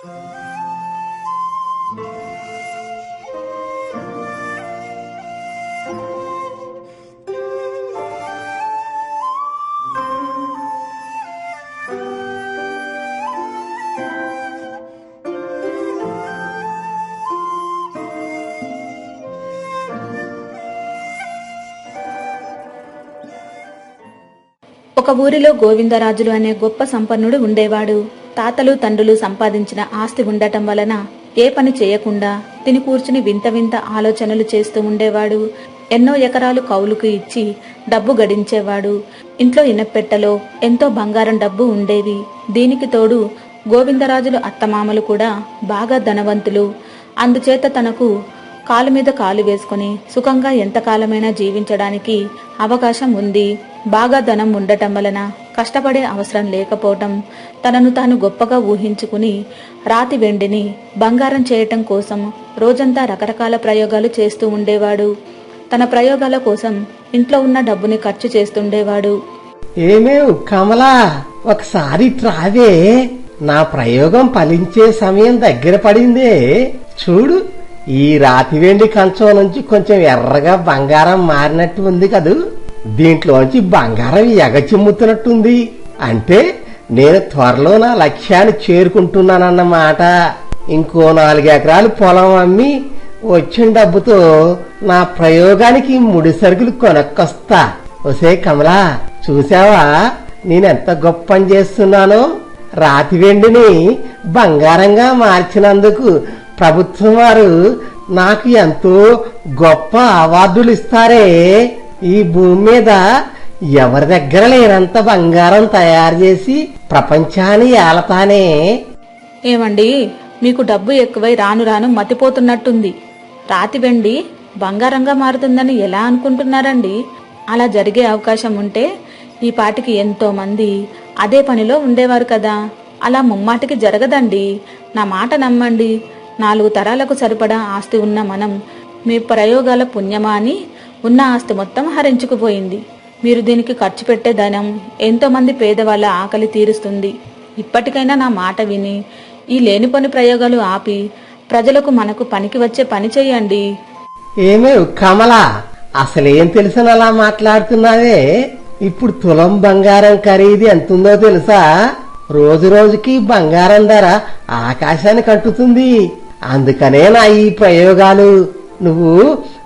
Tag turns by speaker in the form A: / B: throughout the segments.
A: ఒక ఊరిలో గోవిందరాజులు అనే గొప్ప సంపన్నుడు ఉండేవాడు. తాతలు తండ్రులు సంపాదించిన ఆస్తి ఉండటం వలన ఏ పని చేయకుండా తిని కూర్చుని వింత వింత ఆలోచనలు చేస్తూ ఉండేవాడు. ఎన్నో ఎకరాలు కౌలుకు ఇచ్చి డబ్బు గడించేవాడు. ఇంట్లో ఇనపెట్టెలో ఎంతో బంగారం డబ్బు ఉండేది. దీనికి తోడు గోవిందరాజులు అత్తమామలు కూడా బాగా ధనవంతులు. అందుచేత తనకు కాలు మీద కాలు వేసుకుని సుఖంగా ఎంతకాలమైనా జీవించడానికి అవకాశం ఉంది. బాగా ధనం ఉండటం వలన కష్టపడే అవసరం లేకపోవటం తనను తాను గొప్పగా ఊహించుకుని రాతి వెండిని బంగారం చేయటం కోసం రోజంతా రకరకాల ప్రయోగాలు చేస్తూ ఉండేవాడు. తన ప్రయోగాల కోసం ఇంట్లో ఉన్న డబ్బుని ఖర్చు చేస్తుండేవాడు.
B: ఏమేవ్ కమలా ఒకసారి ట్రావే నా ప్రయోగం ఫలించే సమయం దగ్గర పడిందే. చూడు ఈ రాతి వెండి కంచం నుంచి కొంచెం ఎర్రగా బంగారం మారినట్టు ఉంది కదూ. దీంట్లోంచి బంగారం ఎగచిమ్ముతున్నట్టుంది అంటే నేను త్వరలో నా లక్ష్యాన్ని చేరుకుంటున్నానన్నమాట. ఇంకో నాలుగెకరాలు పొలం అమ్మి వచ్చిన డబ్బుతో నా ప్రయోగానికి ముడి సరుకులు కొనక్కొస్తా. ఒసే కమలా చూసావా నేనెంత గొప్ప పని చేస్తున్నానో? రాతి వెండిని బంగారంగా మార్చినందుకు ప్రభుత్వం వారు నాకు ఎంతో గొప్ప అవార్డులు ఇస్తారే. ఈ భూమి మీద ఎవరి దగ్గర లేనంత బంగారం తయారు చేసి ప్రపంచాన్ని ఏలతానే?
A: ఏమండి మీకు డబ్బు ఎక్కువై రాను రాను మతిపోతున్నట్టుంది. రాతి వెండి బంగారంగా మారుతుందని ఎలా అనుకుంటున్నారండి? అలా జరిగే అవకాశం ఉంటే ఈ పాటికి ఎంతో మంది అదే పనిలో ఉండేవారు కదా. అలా ముమ్మాటికి జరగదండి. నా మాట నమ్మండి. నాలుగు తరాలకు సరిపడా ఆస్తి ఉన్న మనం మీ ప్రయోగాల పుణ్యమా అని ఉన్న ఆస్తి మొత్తం హరించుకుపోయింది. మీరు దీనికి ఖర్చు పెట్టే ధనం ఎంతోమంది పేదవాళ్ళ ఆకలి తీరుస్తుంది. ఇప్పటికైనా నా మాట విని ఈ లేనిపోని ప్రయోగాలు ఆపి ప్రజలకు మనకు పనికి వచ్చే పని చేయండి.
B: ఏమే కమలా అసలేం తెలుసని అలా మాట్లాడుతున్నావే? ఇప్పుడు తులం బంగారం ఖరీదు ఎంతుందో తెలుసా? రోజు రోజుకి బంగారం ధర ఆకాశానికి అంటుతుంది అందుకనే నా ఈ ప్రయోగాలు. నువ్వు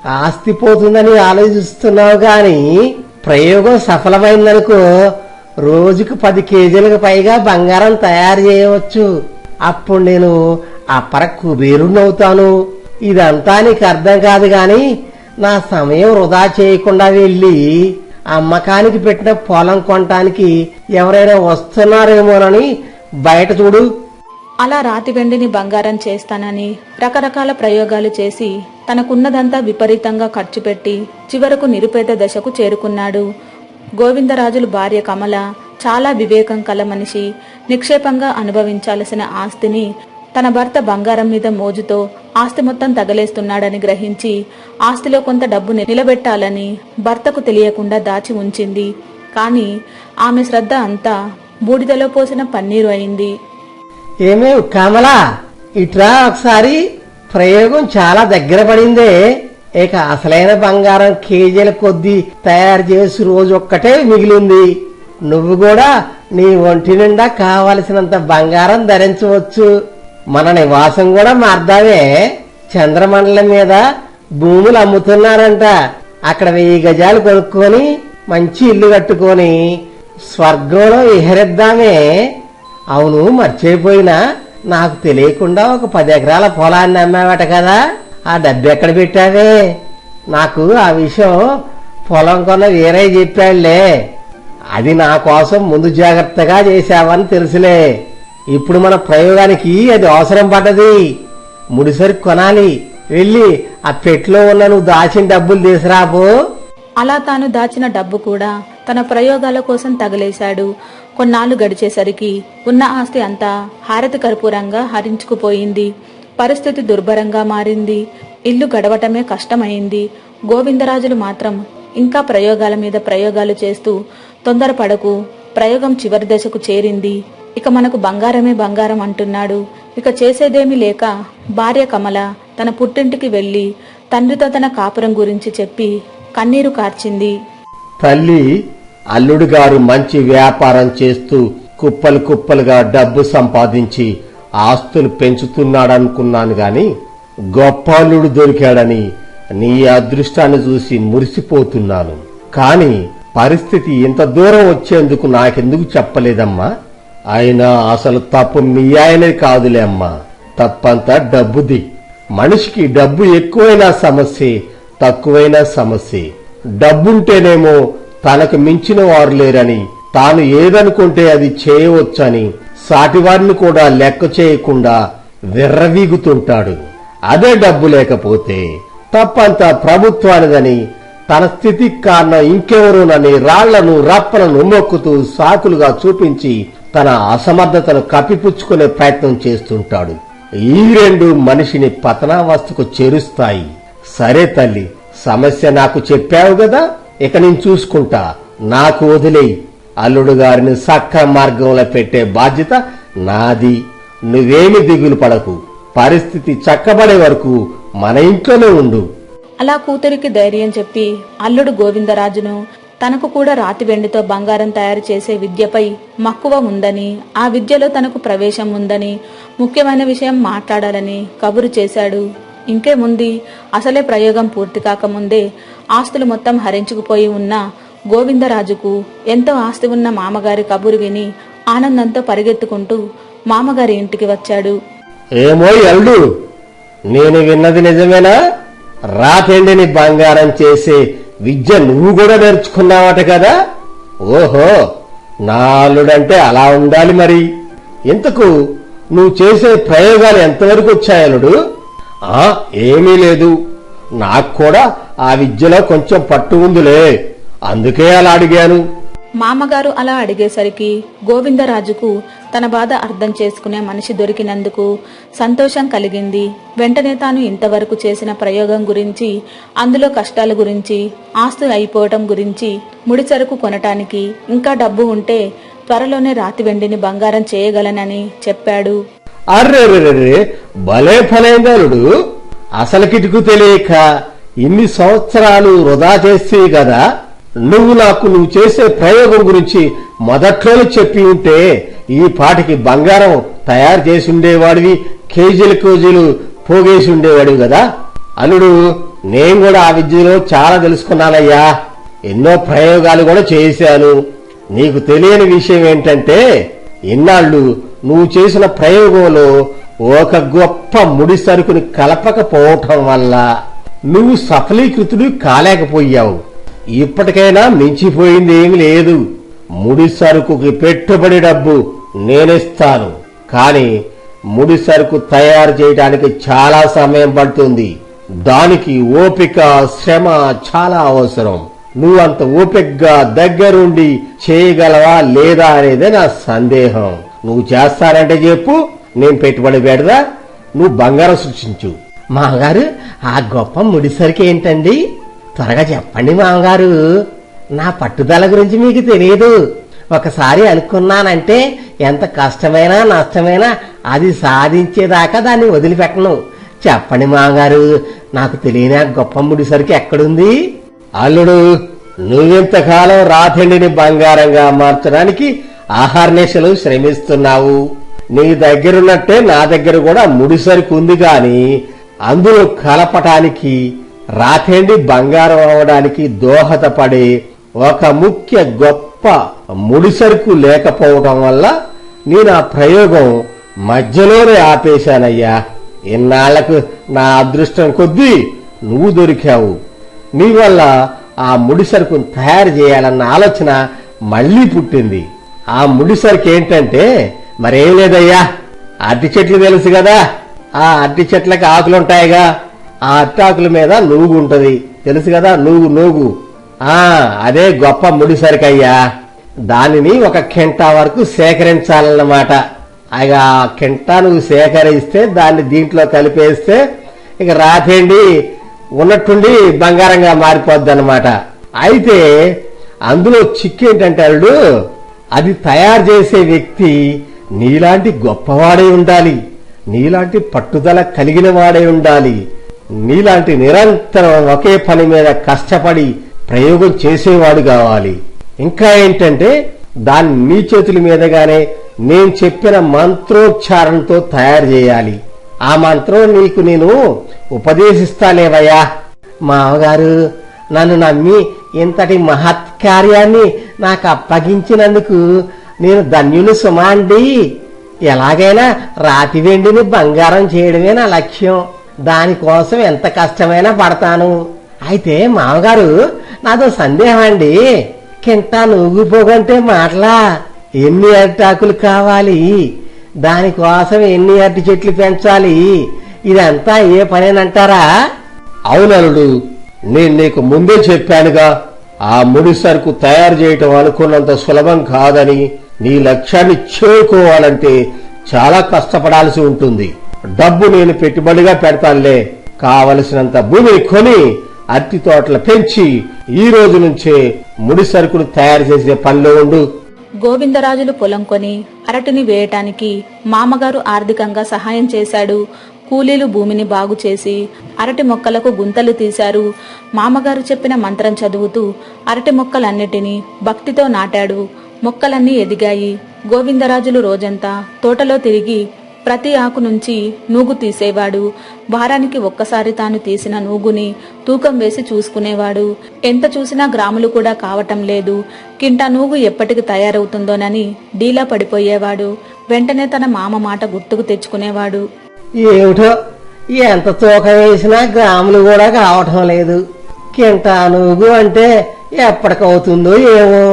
B: ఆస్తి పోతుందని ఆలోచిస్తున్నావు గాని ప్రయోగం సఫలమైందనుకో రోజుకు పది కేజీలకు పైగా బంగారం తయారు చేయవచ్చు. అప్పుడు నేను అపర కుబేరుణ్ణవుతాను. ఇదంతా నీకు అర్థం కాదు గాని నా సమయం వృధా చేయకుండా వెళ్ళి అమ్మకానికి పెట్టిన పొలం కొనటానికి ఎవరైనా వస్తున్నారేమోనని బయట చూడు.
A: అలా రాతి వెండిని బంగారం చేస్తానని రకరకాల ప్రయోగాలు చేసి తనకున్నదంతా విపరీతంగా ఖర్చు పెట్టి చివరకు నిరుపేద దశకు చేరుకున్నాడు. గోవిందరాజులు భార్య కమల చాలా వివేకం కల మనిషి నిక్షేపంగా అనుభవించాల్సిన ఆస్తిని తన భర్త బంగారం మీద మోజుతో ఆస్తి మొత్తం తగలేస్తున్నాడని గ్రహించి ఆస్తిలో కొంత డబ్బు నిలబెట్టాలని భర్తకు తెలియకుండా దాచి ఉంచింది. కానీ ఆమె శ్రద్ధ అంతా బూడిదలో పోసిన పన్నీరు అయింది.
B: ఏమే కమలా ఇట్రా ఒకసారి ప్రయోగం చాలా దగ్గర పడిందే. ఇక అసలైన బంగారం కేజీల కొద్దీ తయారు చేసి రోజు ఒక్కటే మిగిలింది. నువ్వు కూడా నీ ఒంటి నిండా కావలసినంత బంగారం ధరించవచ్చు. మన నివాసం కూడా మార్దామే. చంద్రమండలం మీద భూములు అమ్ముతున్నారంట. అక్కడ వెయ్యి గజాలు కొనుక్కొని మంచి ఇల్లు కట్టుకొని స్వర్గంలో విహరిద్దామే. అవును మర్చిపోయినా. నాకు తెలియకుండా ఒక పది ఎకరాల పొలాన్ని అమ్మావట కదా. ఆ డబ్బు ఎక్కడ పెట్టావే? నాకు ఆ విషయం పొలం కొన్న వేరే చెప్పాడులే అది నా కోసం ముందు జాగ్రత్తగా చేశావని తెలుసులే. ఇప్పుడు మన ప్రయోగానికి అది అవసరం పడ్డది. ముడిసరికి కొనాలి. వెళ్ళి ఆ పెట్టులో ఉన్న నువ్వు దాచిన డబ్బులు తీసుకురాబో
A: అలా తాను దాచిన డబ్బు కూడా తన ప్రయోగాల కోసం తగలేశాడు. కొన్నాళ్ళు గడిచేసరికి ఉన్న ఆస్తి అంతా హారతి కర్పూరంగా హరించుకుపోయింది. పరిస్థితి దుర్భరంగా మారింది. ఇల్లు గడవటమే కష్టమైంది. గోవిందరాజులు మాత్రం ఇంకా ప్రయోగాల మీద ప్రయోగాలు చేస్తూ తొందరపడకు ప్రయోగం చివరి దశకు చేరింది. ఇక మనకు బంగారమే బంగారం అంటున్నాడు. ఇక చేసేదేమీ లేక భార్య కమల తన పుట్టింటికి వెళ్ళి తండ్రితో తన కాపురం గురించి చెప్పి కన్నీరు కార్చింది.
B: తల్లి అల్లుడు గారు మంచి వ్యాపారం చేస్తూ కుప్పలు కుప్పలుగా డబ్బు సంపాదించి ఆస్తులు పెంచుతున్నాడనుకున్నాను గాని గొప్ప అల్లుడు దొరికాడని నీ అదృష్టాన్ని చూసి మురిసిపోతున్నాను. కాని పరిస్థితి ఇంత దూరం వచ్చేందుకు నాకెందుకు చెప్పలేదమ్మా? అయినా అసలు తప్పు మీ ఆయనే కాదులే అమ్మా. తప్పంతా డబ్బుది. మనిషికి డబ్బు ఎక్కువైనా సమస్యే తక్కువైనా సమస్యే. డబ్బుంటేనేమో తనకు మించిన వారు లేరని తాను ఏదనుకుంటే అది చేయవచ్చని సాటివారిని కూడా లెక్క చేయకుండా విర్రవీగుతుంటాడు. అదే డబ్బు లేకపోతే తప్పంతా ప్రభుత్వానిదని తన స్థితికి కారణం ఇంకెవరోనని రాళ్ళను రప్పలను మొక్కుతూ సాకులుగా చూపించి తన అసమర్థతను కప్పిపుచ్చుకునే ప్రయత్నం చేస్తుంటాడు. ఈ రెండు మనిషిని పతనావస్థకు చేరుస్తాయి. సరే తల్లి సమస్య నాకు చెప్పావు కదా ఇక నేను చూసుకుంటా. నాకు వదిలేయి. అల్లుడు గారిని సక్క మార్గంలో పెట్టే బాధ్యత నాది. నువ్వేమి దిగులు పడకు. పరిస్థితి చక్కబడే వరకు మన ఇంట్లోనే ఉండు.
A: అలా కూతురికి ధైర్యం చెప్పి అల్లుడు గోవిందరాజును తనకు కూడా రాతి వెండితో బంగారం తయారు చేసే విద్యపై మక్కువ ఉందని ఆ విద్యలో తనకు ప్రవేశం ఉందని ముఖ్యమైన విషయం మాట్లాడాలని కబురు చేశాడు. ఇంకేముంది? అసలే ప్రయోగం పూర్తి కాకముందే ఆస్తులు మొత్తం హరించుకుపోయి ఉన్న గోవిందరాజుకు ఎంతో ఆస్తి ఉన్న మామగారి కబురు విని ఆనందంతో పరిగెత్తుకుంటూ మామగారి ఇంటికి వచ్చాడు.
B: ఏమో ఎల్డు నేను విన్నది నిజమేనా? రాపెండిని బంగారం చేసే విద్య నువ్వు కూడా నేర్చుకున్నావట కదా? ఓహో నాలుడంటే అలా ఉండాలి మరి. ఇంతకు నువ్వు చేసే ప్రయోగాలు ఎంతవరకు వచ్చాయి అల్లుడు ఆ ఏమీ లేదు. నాకు కూడా ఆ విద్యలో కొంచెం పట్టు ఉందిలే. అందుకే అలా అడిగాను.
A: మామగారు అలా అడిగేసరికి గోవిందరాజుకు తన బాధ అర్థం చేసుకునే మనిషి దొరికినందుకు సంతోషం కలిగింది. వెంటనే తాను ఇంతవరకు చేసిన ప్రయోగం గురించి అందులో కష్టాల గురించి ఆస్తులు అయిపోవటం గురించి ముడిసరుకు కొనటానికి ఇంకా డబ్బు ఉంటే త్వరలోనే రాతి వెండిని బంగారం చేయగలనని చెప్పాడు.
B: అర్రెర్రెర్రే భలే ఫలైందలుడు అసలు కిటుకు తెలియక ఇన్ని సంవత్సరాలు వృధా చేస్తే కదా. నువ్వు నాకు నువ్వు చేసే ప్రయోగం గురించి మొదట్లోనే చెప్పి ఉంటే ఈ పాటికి బంగారం తయారు చేసి ఉండేవాడివి కేజీలు కేజీలు పోగేసి ఉండేవాడివి కదా. అల్లుడు నేను కూడా ఆ విద్యలో చాలా తెలుసుకున్నానయ్యా. ఎన్నో ప్రయోగాలు కూడా చేశాను. నీకు తెలియని విషయం ఏంటంటే ఇన్నాళ్ళు నువ్వు చేసిన ప్రయోగంలో ఒక గొప్ప ముడి సరుకుని కలపకపోవటం వల్ల నువ్వు సఫలీకృతుడు కాలేకపోయావు. ఇప్పటికైనా మించిపోయింది ఏమి లేదు. ముడి సరుకుకి పెట్టుబడి డబ్బు నేనిస్తాను. కానీ ముడి సరుకు తయారు చేయడానికి చాలా సమయం పడుతుంది. దానికి ఓపిక శ్రమ చాలా అవసరం. నువ్వు అంత ఓపికగా దగ్గరుండి చేయగలవా లేదా అనేది నా సందేహం. నువ్వు చేస్తానంటే చెప్పు నేను పెట్టుబడి పెడదా నువ్వు బంగారం సృష్టించు. మామగారు ఆ గొప్ప ముడిసరికి ఏంటండి? త్వరగా చెప్పండి మామగారు. నా పట్టుదల గురించి మీకు తెలియదు. ఒకసారి అనుకున్నానంటే ఎంత కష్టమైనా నష్టమైనా అది సాధించేదాకా దాన్ని వదిలిపెట్టను. చెప్పండి మామగారు నాకు తెలియని గొప్ప ముడిసరికి ఎక్కడుంది? అల్లుడు నువ్వెంతకాలం రాతిండిని బంగారంగా మార్చడానికి ఆహార్నేశలు శ్రమిస్తున్నావు? నీ దగ్గరున్నట్టే నా దగ్గర కూడా ముడిసరికి ఉంది కానీ అందులో కలపటానికి రాతేండి బంగారం అవడానికి దోహదపడే ఒక ముఖ్య గొప్ప ముడిసరుకు లేకపోవడం వల్ల నేను ఆ ప్రయోగం మధ్యలోనే ఆపేశానయ్యా. ఇన్నాళ్ళకు నా అదృష్టం కొద్దీ నువ్వు దొరికావు. నీ వల్ల ఆ ముడిసరుకును తయారు చేయాలన్న ఆలోచన మళ్ళీ పుట్టింది. ఆ ముడిసరుకు ఏంటంటే మరేం లేదయ్యా. అరటి చెట్లు తెలుసు కదా. ఆ అరటి చెట్లకి ఆకులుంటాయిగా ఆ అరటి ఆకుల మీద నూగు ఉంటది. తెలుసు కదా నూగు నూగు. ఆ అదే గొప్ప ముడిసరికయ్యా దానిని ఒక కింటా వరకు సేకరించాలన్నమాట. ఇక ఆ కింటా నువ్వు సేకరిస్తే దాన్ని దీంట్లో కలిపేస్తే ఇక రాతేండి ఉన్నట్టుండి బంగారంగా మారిపోద్ది అనమాట అయితే అందులో చిక్కు ఏంటంటే అది తయారు చేసే వ్యక్తి నీలాంటి గొప్పవాడై ఉండాలి. నీలాంటి పట్టుదల కలిగిన వాడే ఉండాలి. నీలాంటి నిరంతరం ఒకే పని మీద కష్టపడి ప్రయోగం చేసేవాడు కావాలి. ఇంకా ఏంటంటే దాన్ని నీ చేతుల మీదగానే నేను చెప్పిన మంత్రోచ్చారణతో తయారు చేయాలి. ఆ మంత్రం నీకు నేను ఉపదేశిస్తాలేవయ్యా మామగారు నన్ను నమ్మి ఇంతటి మహత్ కార్యాన్ని నాకు అప్పగించినందుకు నేను ధన్యుని సుమాండి. ఎలాగైనా రాతి వెండిని బంగారం చేయడమే నా లక్ష్యం? దానికోసం ఎంత కష్టమైనా పడతాను. అయితే మామగారు నాదో సందేహం అండి. కింటా నూగిపోగంటే మాటలా? ఎన్ని అరిటాకులు కావాలి? దానికోసం ఎన్ని అరటి చెట్లు పెంచాలి? ఇదంతా ఏ పనేనంటారా?
C: అవునలుడు నేను నీకు ముందే చెప్పానుగా ఆ ముడి సరుకు తయారు చేయటం అనుకున్నంత సులభం కాదని నీ లక్ష్యాన్ని చేరుకోవాలంటే చాలా కష్టపడాల్సి ఉంటుంది. డబ్బు నేను పెట్టుబడిగా పెడతానులే. కావలసినంత భూమిని కొని అరటి తోటలు పెంచి ఈ రోజు నుంచే ముడి సరుకులు తయారు చేసే పనిలో ఉండు.
A: గోవిందరాజులు పొలం కొని అరటిని వేయటానికి మామగారు ఆర్థికంగా సహాయం చేశాడు. కూలీలు భూమిని బాగు చేసి అరటి మొక్కలకు గుంతలు తీశారు. మామగారు చెప్పిన మంత్రం చదువుతూ అరటి మొక్కలన్నిటినీ భక్తితో నాటాడు. మొక్కలన్నీ ఎదిగాయి. గోవిందరాజులు రోజంతా తోటలో తిరిగి ప్రతి ఆకు నుంచి నూగు తీసేవాడు. వారానికి ఒక్కసారి తాను తీసిన నూగుని తూకం వేసి చూసుకునేవాడు. ఎంత చూసినా గ్రాములు కూడా కావటం లేదు. కింటా నూగు ఎప్పటికి తయారవుతుందోనని డీలా పడిపోయేవాడు. వెంటనే తన మామ మాట గుర్తుకు తెచ్చుకునేవాడు.
B: ఏమిటో ఎంత తూకం వేసినా గ్రాములు కూడా కావటం లేదు. కింటా నూగు అంటే ఎప్పటికవుతుందో ఏమో.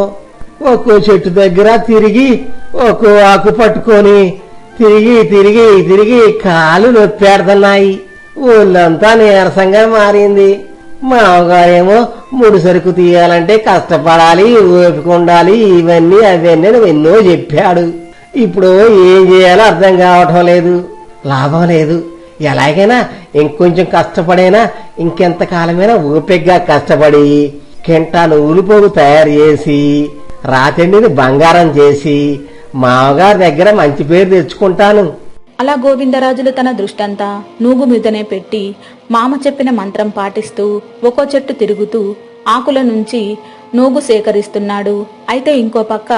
B: ఒక్కో చెట్టు దగ్గర తిరిగి ఒక్కో ఆకు పట్టుకొని తిరిగి తిరిగి తిరిగి కాలు నొప్పెడుతున్నాయి. ఊళ్ళంతా నీరసంగా మారింది. మామగారేమో ముడి సరుకు తీయాలంటే కష్టపడాలి ఓపిక ఉండాలి ఇవన్నీ అవన్నీ ఎన్నో చెప్పాడు. ఇప్పుడు ఏం చేయాలో అర్థం కావటం లేదు. లాభం లేదు. ఎలాగైనా ఇంకొంచెం కష్టపడైనా ఇంకెంత కాలమైనా ఓపికగా కష్టపడి కింటాను ఉలిపోగు తయారు చేసి రాతిండిని బంగారం చేసి మామగారి దగ్గర మంచి పేరు తెచ్చుకుంటాను.
A: అలా గోవిందరాజులు తన దృష్టంతా నూగు మీదనే పెట్టి మామ చెప్పిన మంత్రం పాటిస్తూ ఒక్కో చెట్టు తిరుగుతూ ఆకుల నుంచి నూగు సేకరిస్తున్నాడు. అయితే ఇంకో పక్క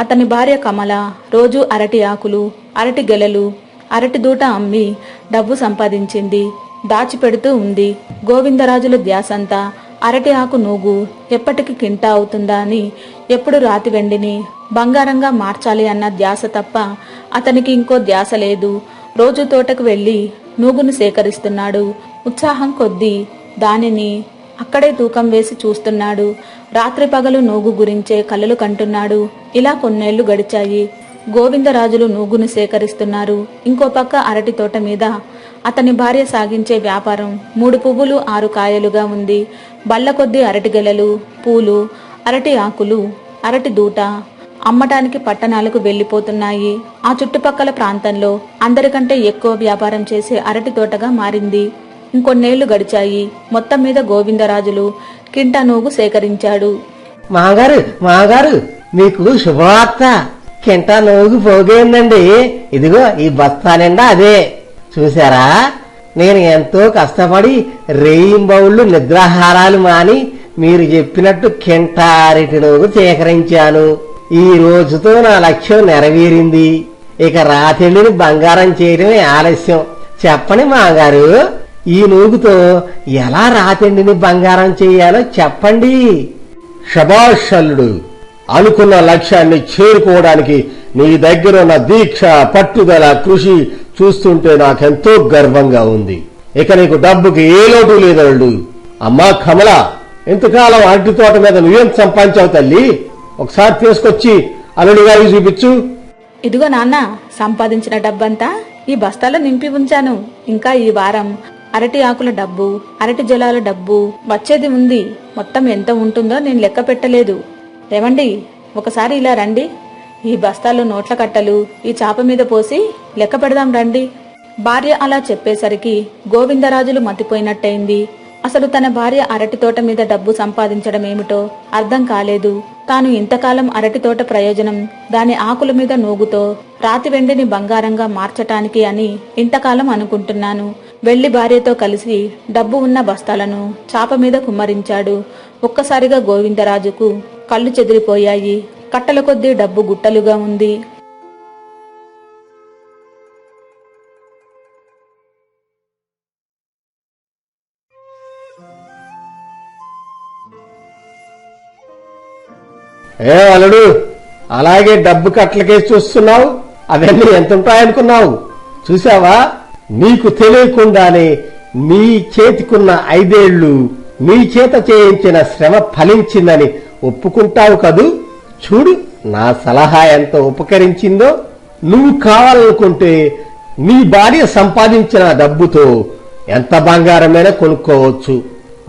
A: అతని భార్య కమల రోజు అరటి ఆకులు అరటి గెలలు అరటి దూట అమ్మి డబ్బు సంపాదించింది. దాచిపెడుతూ ఉంది. గోవిందరాజుల ధ్యాసంతా అరటి ఆకు నూగు ఎప్పటికి కింట అవుతుందా అని ఎప్పుడు రాతి వెండిని బంగారంగా మార్చాలి అన్న ధ్యాస తప్ప అతనికి ఇంకో ధ్యాస లేదు. రోజు తోటకు వెళ్ళి నూగును సేకరిస్తున్నాడు. ఉత్సాహం కొద్దీ దానిని అక్కడే తూకం వేసి చూస్తున్నాడు. రాత్రి పగలు నూగు గురించే కలలు కంటున్నాడు. ఇలా కొన్నేళ్ళు గడిచాయి. గోవిందరాజులు నూగును సేకరిస్తున్నారు. ఇంకో పక్క అరటి తోట మీద అతని భార్య సాగించే వ్యాపారం మూడు పువ్వులు ఆరు కాయలుగా ఉంది. బల్ల కొద్ది అరటి గెలలు పూలు అరటి ఆకులు అరటి దూట అమ్మటానికి పట్టణాలకు వెళ్ళిపోతున్నాయి ఆ చుట్టుపక్కల ప్రాంతంలో అందరికంటే ఎక్కువ వ్యాపారం చేసే అరటి తోటగా మారింది. ఇంకొన్నేళ్ళు గడిచాయి. మొత్తం మీద గోవిందరాజులు కింటానూగు సేకరించాడు.
B: మామగారు మామగారు మీకు శుభవార్త. కింటా నూగు పోగైందండి ఇదిగో ఈ బస్తా నిండా అదే. చూసారా నేను ఎంతో కష్టపడి రేయింబౌళ్ళు నిద్రాహారాలు మాని మీరు చెప్పినట్టు కింటా సేకరించాను. ఈ రోజుతో నా లక్ష్యం నెరవేరింది. ఇక రాతిండిని బంగారం చేయడమే ఆలస్యం. చెప్పని మాగారు ఈ నూగుతో ఎలా రాతిండిని బంగారం చేయాలో చెప్పండి.
C: శభాషల్లుడు అనుకున్న లక్ష్యాన్ని చేరుకోవడానికి నీ దగ్గర ఉన్న దీక్ష పట్టుదల కృషి చూస్తుంటే నాకెంతో గర్వంగా ఉంది. ఇక నీకు డబ్బుకి ఏ లోటు లేదల్లుడు. అమ్మా కమల ఇంతకాలం అరటి తోట మీద నువ్వేం సంపాదించావు తల్లి? ఒకసారి తీసుకొచ్చి అల్లుడి గారికి చూపించు.
A: ఇదిగో నాన్న సంపాదించిన డబ్బంతా ఈ బస్తాలో నింపి ఉంచాను. ఇంకా ఈ వారం అరటి ఆకుల డబ్బు అరటి జలాల డబ్బు వచ్చేది ఉంది. మొత్తం ఎంత ఉంటుందో నేను లెక్క పెట్టలేదు. రేవండి ఒకసారి ఇలా రండి. ఈ బస్తాలో నోట్ల కట్టలు ఈ చాప మీద పోసి లెక్క పెడదాం రండి. భార్య అలా చెప్పేసరికి గోవిందరాజులు మతిపోయినట్టయింది. అసలు తన భార్య అరటి తోట మీద డబ్బు సంపాదించడం ఏమిటో అర్థం కాలేదు. తాను ఇంతకాలం అరటి తోట ప్రయోజనం దాని ఆకుల మీద నూగుతో రాతి వెండిని బంగారంగా మార్చటానికి అని ఇంతకాలం అనుకుంటున్నాను. వెళ్ళి భార్యతో కలిసి డబ్బు ఉన్న బస్తాలను చాప మీద కుమ్మరించాడు. ఒక్కసారిగా గోవిందరాజుకు కళ్ళు చెదిరిపోయాయి. కట్టల కొద్దీ డబ్బు గుట్టలుగా ఉంది.
B: ఏ అల్లుడు అలాగే డబ్బు కట్లకేసి చూస్తున్నావు? అవన్నీ ఎంత ఉంటాయనుకున్నావు చూసావా నీకు తెలియకుండానే నీ చేతికున్న ఐదేళ్ళు నీ చేత చేయించిన శ్రమ ఫలించిందని ఒప్పుకుంటావు కదూ? చూడు నా సలహా ఎంత ఉపకరించిందో. నువ్వు కావాలనుకుంటే నీ భార్య సంపాదించిన డబ్బుతో ఎంత బంగారమైనా కొనుక్కోవచ్చు.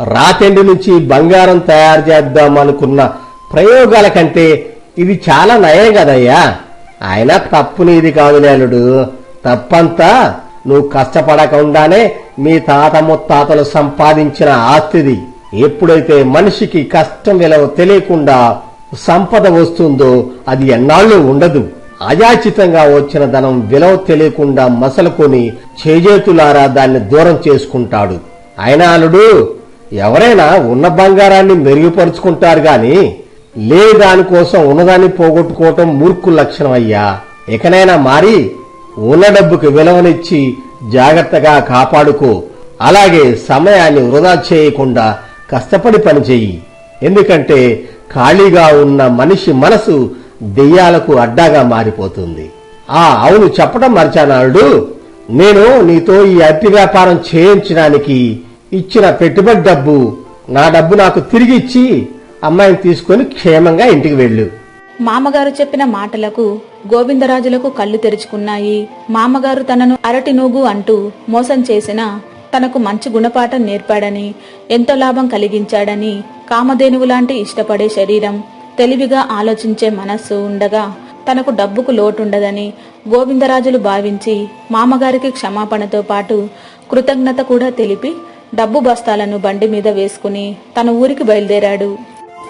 B: రాతెండి నుంచి బంగారం తయారు చేద్దామనుకున్న ప్రయోగాల కంటే ఇది చాలా నయం కదయ్యా. ఆయన తప్పు నీది కాదు నేలుడు తప్పంతా నువ్వు కష్టపడకుండానే మీ తాత ముత్తాతలు సంపాదించిన ఆస్తిది. ఎప్పుడైతే మనిషికి కష్టం విలువ తెలియకుండా సంపద వస్తుందో అది ఎన్నాళ్ళు ఉండదు. అయాచితంగా వచ్చిన ధనం విలువ తెలియకుండా మసలుకొని చేజేతులారా దాన్ని దూరం చేసుకుంటాడు. అయినా అలుడు ఎవరైనా ఉన్న బంగారాన్ని మెరుగుపరుచుకుంటారు గాని లేని దానికోసం ఉన్నదాన్ని పోగొట్టుకోవటం మూర్ఖు లక్షణం అయ్యా. ఇకనైనా మారి ఉన్న డబ్బుకి విలువనిచ్చి జాగ్రత్తగా కాపాడుకో. అలాగే సమయాన్ని వృధా చేయకుండా కష్టపడి పనిచేయి ఎందుకంటే ఖాళీగా ఉన్న మనిషి మనసు దెయ్యాలకు అడ్డాగా మారిపోతుంది. ఆ అవును చెప్పడం మర్చానాడు నేను నీతో ఈ అట్టి వ్యాపారం చేయించడానికి ఇచ్చిన పెట్టుబడి డబ్బు నా డబ్బు నాకు తిరిగి ఇచ్చి అమ్మాయిని తీసుకుని క్షేమంగా ఇంటికి వెళ్ళు.
A: మామగారు చెప్పిన మాటలకు గోవిందరాజులకు కళ్ళు తెరుచుకున్నాయి. మామగారు తనను అరటి నూగు అంటూ మోసం చేసిన తనకు మంచి గుణపాఠం నేర్పాడని ఎంతో లాభం కలిగించాడని కామధేనువు లాంటి ఇష్టపడే శరీరం తెలివిగా ఆలోచించే మనస్సు ఉండగా తనకు డబ్బుకు లోటుండదని గోవిందరాజులు భావించి మామగారికి క్షమాపణతో పాటు కృతజ్ఞత కూడా తెలిపి డబ్బు బస్తాలను బండి మీద వేసుకుని తన ఊరికి బయలుదేరాడు.